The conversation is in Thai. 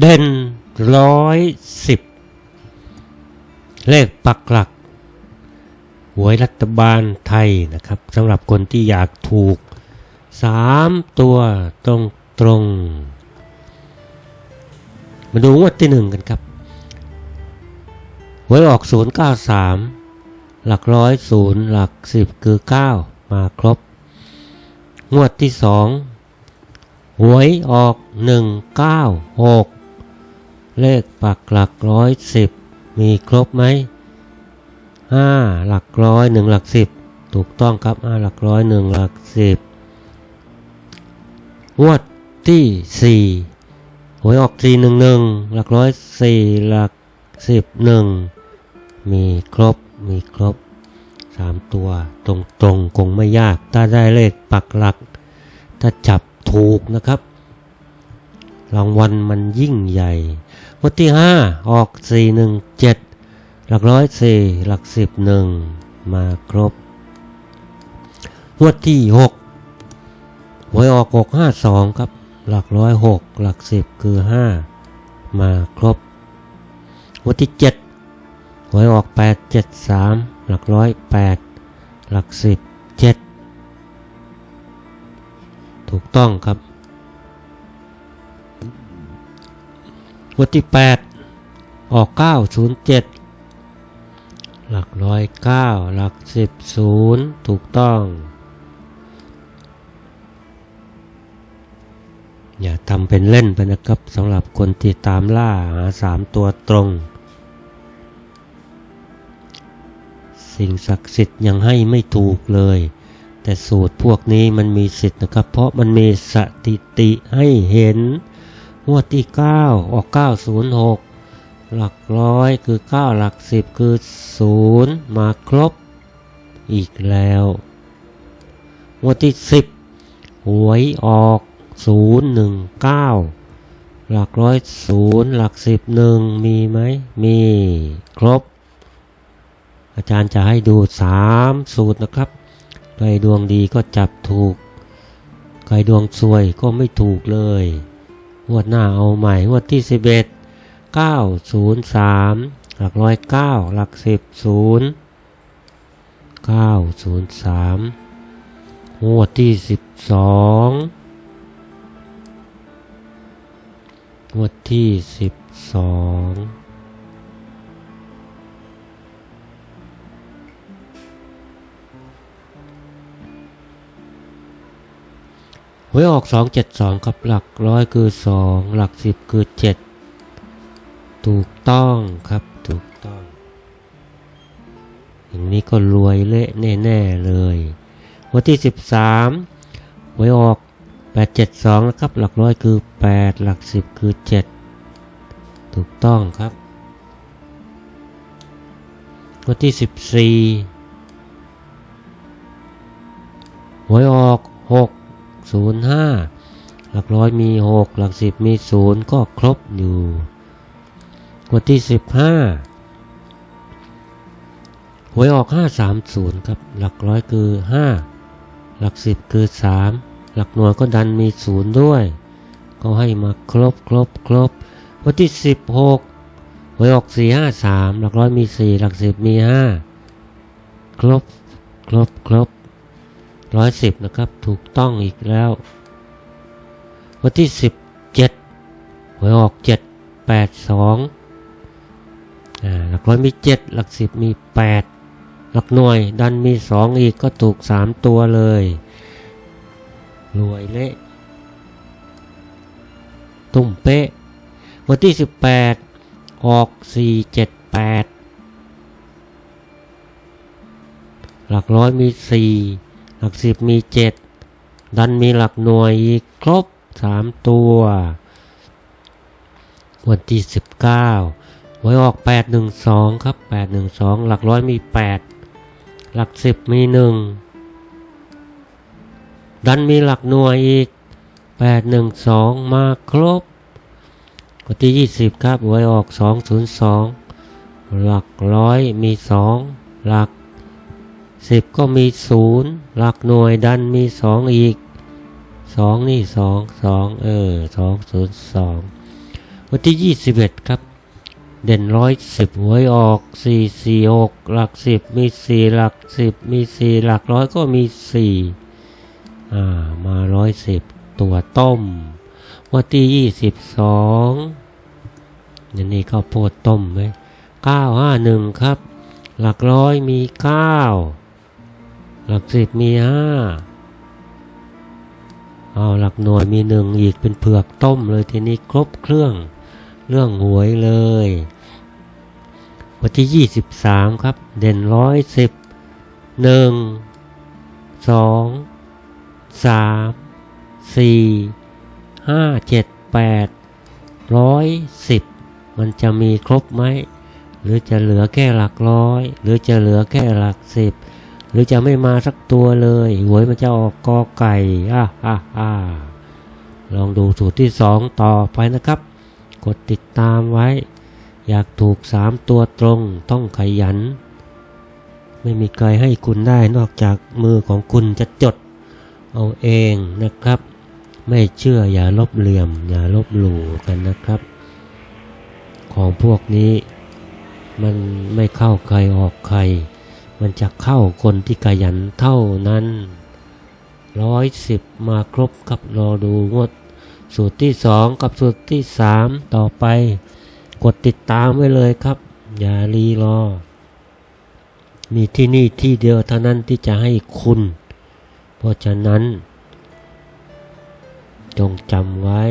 เด่นร้อยสิบเลขปักหลักหวยรัฐบาลไทยนะครับสำหรับคนที่อยากถูกสามตัวตรงตรง มาดูงวดที่หนึ่งกันครับหวยออก 093 หลักร้อยศูนย์หลักสิบคือ 9 มาครบ งวดที่สองหวยออก 196 เลขปักหลักร้อยสิบมีครบไหมห้าหลักร้อยหนึ่งหลักสิบถูกต้องครับห้าหลักร้อยหนึ่งหลักสิบงวดที่สี่หวยออกสี่หนึ่งหนึ่งหลักร้อยสี่หลักสิบหนึ่งมีครบมีครบสามตัวตรงตรงๆคงไม่ยาก ถ้าได้เลขปักหลัก ถ้าจับถูกนะครับ รางวัลมันยิ่งใหญ่งวันที่ห้าออกสี่หนึ่งเจ็ดหลักร้อยสี่หลักสิบหนึ่งมาครบงวดที่หกหวยออกหกห้าสองครับ หลักร้อยหกหลักสิบคือห้ามาครบงวดที่เจ็ดหวยออกแปดเจ็ดสามหลักร้อยแปดหลักสิบเจ็ดถูกต้องครับ วดที่ 8 ออก 907 หลักร้อยเก้าหลักสิบศูนย์ถูกต้อง อย่าทำเป็นเล่นไปนะครับสำหรับคนที่ตามล่าหาสามตัวตรง สิ่งศักดิ์สิทธิ์ยังให้ไม่ถูกเลย แต่สูตรพวกนี้มันมีสิทธิ์นะครับ เพราะมันมีสถิติให้เห็น งวดที่ 9 ออก 906 หลักร้อยคือ 9 หลัก 10 คือ 0 มาครบ อีกแล้ว งวดที่ 10 หวยออก 019 หลักร้อย 0 หลัก 10 1 มีไหม มีครบ อาจารย์จะให้ดู 3 สูตรนะครับ ใครดวงดีก็จับถูก ใครดวงซวยก็ไม่ถูกเลย งวดหน้าเอาใหม่งวดที่สิบเอ็ดเก้าศูนย์สามหลักร้อยเก้าหลักสิบศูนย์เก้าศูนย์สามงวดที่สิบสองงวดที่สิบสอง วยออกสองเจ็ดสองกับหลักร้อยคือสองหลักสิบคือเจ็ดถูกต้องครับถูกต้อง อย่างนี้ก็รวยเละแน่ ๆ เลย วันที่สิบสามหวยออกแปดเจ็ดสองนะครับ หลักร้อยคือแปดหลักสิบคือเจ็ดถูกต้องครับ วันที่สิบสี่หวยออกหก ศูนย์ห้าหลักร้อยมีหกหลักสิบมีศูนย์ก็ครบอยู่งวดที่สิบห้าหวยออกห้าสามศูนย์ครับ หลักร้อยคือห้าหลักสิบคือสามหลักหน่วยก็ดันมีศูนย์ด้วย ก็ให้มาครบครบครบวันที่สิบหกหวยออกสี่ห้าสามหลักร้อยมีสี่หลักสิบมีห้าครบครบครบ ร้อยสิบนะครับ ถูกต้องอีกแล้ว วันที่สิบเจ็ดหวยออกเจ็ดแปดสองหลักร้อยมีเจ็ดหลักสิบมีแปดหลักหน่วยดันมีสองอีกก็ถูกสามตัวเลยรวยเละตุ้มเป๊ะ วันที่สิบแปดออกสี่เจ็ดแปดหลักร้อยมีสี่ หลักสิบมีเจ็ดดันมีหลักหน่วยอีกครบสามตัว วันที่สิบเก้าหวยออกแปดหนึ่งสองครับแปดหนึ่งสองหลักร้อยมีแปดหลักสิบมีหนึ่งดันมีหลักหน่วยอีกแปดหนึ่งสองมาครบวันที่ยี่สิบครับหวยออกสองศูนย์สองหลักร้อยมีสองหลัก สิบก็มีศูนย์หลักหน่วยดันมีสองอีกสองนี่สองสองเออสองศูนย์สองวันที่21ครับ เด่นร้อยสิบหวยออกสี่สี่หกหลักสิบมีสี่หลักสิบมีสี่หลักร้อยก็มีสี่อ่ามาร้อยสิบตัวต้ม วันที่ยี่สิบสองนี่นี่ข้าวโพดต้มไหมเก้าห้าหนึ่งครับ หลักร้อยมีเก้า หลักสิบมีห้าเอาหลักหน่วยมีหนึ่งอีกเป็นเผือกต้มเลยทีนี้ครบเครื่องเรื่องหวยเลย วันที่23ครับ เด่นร้อยสิบหนึ่งสองสามสี่ห้าเจ็ดแปดร้อยสิบมันจะมีครบไหม หรือจะเหลือแค่หลักร้อย หรือจะเหลือแค่หลักสิบ หรือจะไม่มาสักตัวเลยหวยมันจะออกกอไก่อะอะอะลองดูสูตรที่สองต่อไปนะครับ กดติดตามไว้ อยากถูกสามตัวตรงต้องขยัน ไม่มีใครให้คุณได้นอกจากมือของคุณจะจด เอาเองนะครับ ไม่เชื่ออย่าลบเหลี่ยม อย่าลบหลู่กันนะครับ ของพวกนี้มันไม่เข้าใครออกใคร มันจะเข้าคนที่ขยันเท่านั้นร้อยสิบมาครบครับรอดูงวด สูตรที่สองกับสูตรที่สามต่อไป กดติดตามไว้เลยครับ อย่ารีรอ มีที่นี่ที่เดียวเท่านั้นที่จะให้คุณ เพราะฉะนั้น จงจำไว้